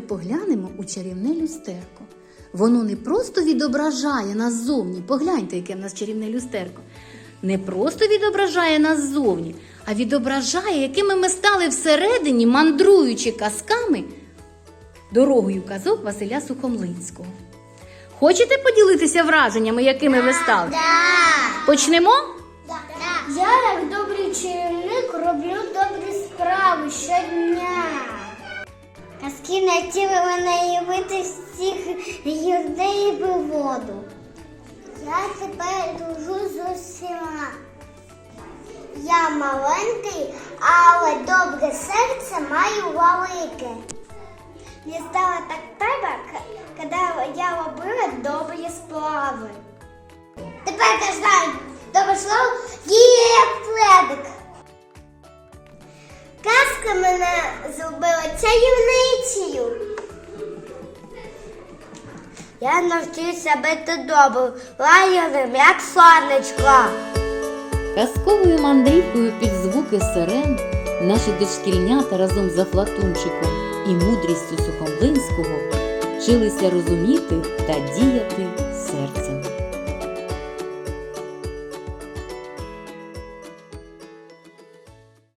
поглянемо у чарівне люстерко. Воно не просто відображає нас ззовні. Погляньте, яке в нас чарівне люстерко. Не просто відображає нас ззовні, а відображає, якими ми стали всередині, мандруючи казками дорогою казок Василя Сухомлинського. Хочете поділитися враженнями, якими ви стали? Почнемо? Я, як добрий чарівник, роблю добрі справи щодня. Казки навчили мене явити всіх людей в воду. Я тепер дружу з усіма. Я маленький, але добре серце маю велике. Мені стало так треба, коли я робила добрі справи. Тепер я знаю, Казка мене зробила чарівницею. Я навчився бути добрим, лагідним, як сонечко. Казковою мандрівкою під звуки сирен наші дошкільнята разом з Афлатунчиком і мудрістю Сухомлинського вчилися розуміти та діяти серцем.